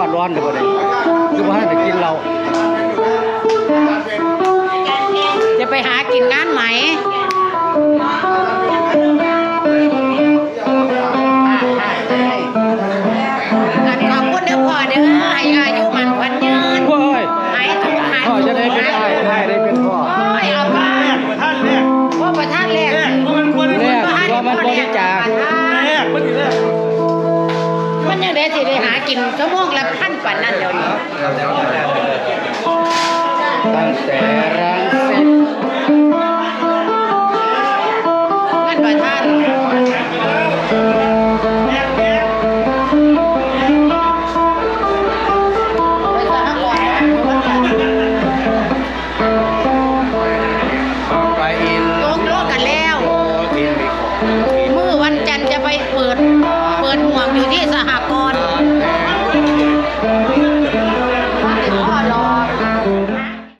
อนเดี๋ยวบ่ได้คือว่าจะกินเรา จะไปหากินงานไหม ยังได้สิได้หากินชั่วโมงละพันกว่านั้นเดี๋ยวนี้ตั้งแต่รังส